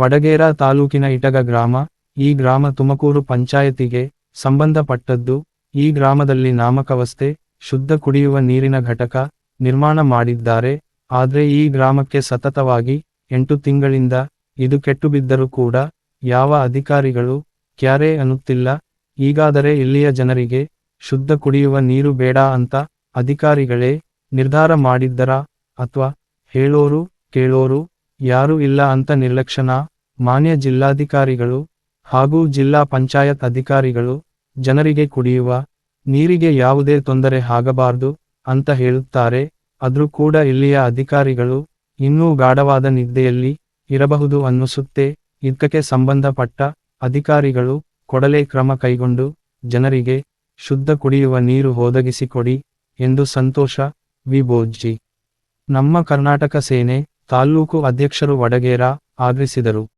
ವಡಗೇರ ತಾಲೂಕಿನ ಇಟಗ ಗ್ರಾಮ, ಈ ಗ್ರಾಮ ತುಮಕೂರು ಪಂಚಾಯತಿಗೆ ಸಂಬಂಧಪಟ್ಟದ್ದು. ಈ ಗ್ರಾಮದಲ್ಲಿ ನಾಮಕವಸ್ಥೆ, ಶುದ್ಧ ಕುಡಿಯುವ ನೀರಿನ ಘಟಕ ನಿರ್ಮಾಣ ಮಾಡಿದ್ದಾರೆ. ಆದ್ರೆ ಈ ಗ್ರಾಮಕ್ಕೆ ಸತತವಾಗಿ ಎಂಟು ತಿಂಗಳಿಂದ ಇದು ಕೆಟ್ಟುಬಿದ್ದರೂ ಕೂಡ ಯಾವ ಅಧಿಕಾರಿಗಳು ಕ್ಯಾರೆ ಅನ್ನುತ್ತಿಲ್ಲ. ಈಗಾದರೆ ಇಲ್ಲಿಯ ಜನರಿಗೆ ಶುದ್ಧ ಕುಡಿಯುವ ನೀರು ಬೇಡ ಅಂತ ಅಧಿಕಾರಿಗಳೇ ನಿರ್ಧಾರ ಮಾಡಿದ್ದರಾ ಅಥವಾ ಹೇಳೋರು ಕೇಳೋರು? ಯಾರು ಇಲ್ಲ ಅಂತ ನಿರ್ಲಕ್ಷಣ. ಮಾನ್ಯ ಜಿಲ್ಲಾಧಿಕಾರಿಗಳು ಹಾಗೂ ಜಿಲ್ಲಾ ಪಂಚಾಯತ್ ಅಧಿಕಾರಿಗಳು ಜನರಿಗೆ ಕುಡಿಯುವ ನೀರಿಗೆ ಯಾವುದೇ ತೊಂದರೆ ಆಗಬಾರ್ದು ಅಂತ ಹೇಳುತ್ತಾರೆ. ಆದ್ರೂ ಕೂಡ ಇಲ್ಲಿಯ ಅಧಿಕಾರಿಗಳು ಇನ್ನೂ ಗಾಢವಾದ ನಿದ್ದೆಯಲ್ಲಿ ಇರಬಹುದು ಅನ್ನಿಸುತ್ತೆ. ಇದಕ್ಕೆ ಸಂಬಂಧಪಟ್ಟ ಅಧಿಕಾರಿಗಳು ಕೊಡಲೇ ಕ್ರಮ ಕೈಗೊಂಡು ಜನರಿಗೆ ಶುದ್ಧ ಕುಡಿಯುವ ನೀರು ಒದಗಿಸಿಕೊಡಿ ಎಂದು ಸಂತೋಷ. ವಿ ಬೋಜ್ಜಿ ನಮ್ಮ ಕರ್ನಾಟಕ ಸೇನೆ ತಾಲ್ಲೂಕು ಅಧ್ಯಕ್ಷರು ವಡಗೇರ ಆಗ್ರಹಿಸಿದರು.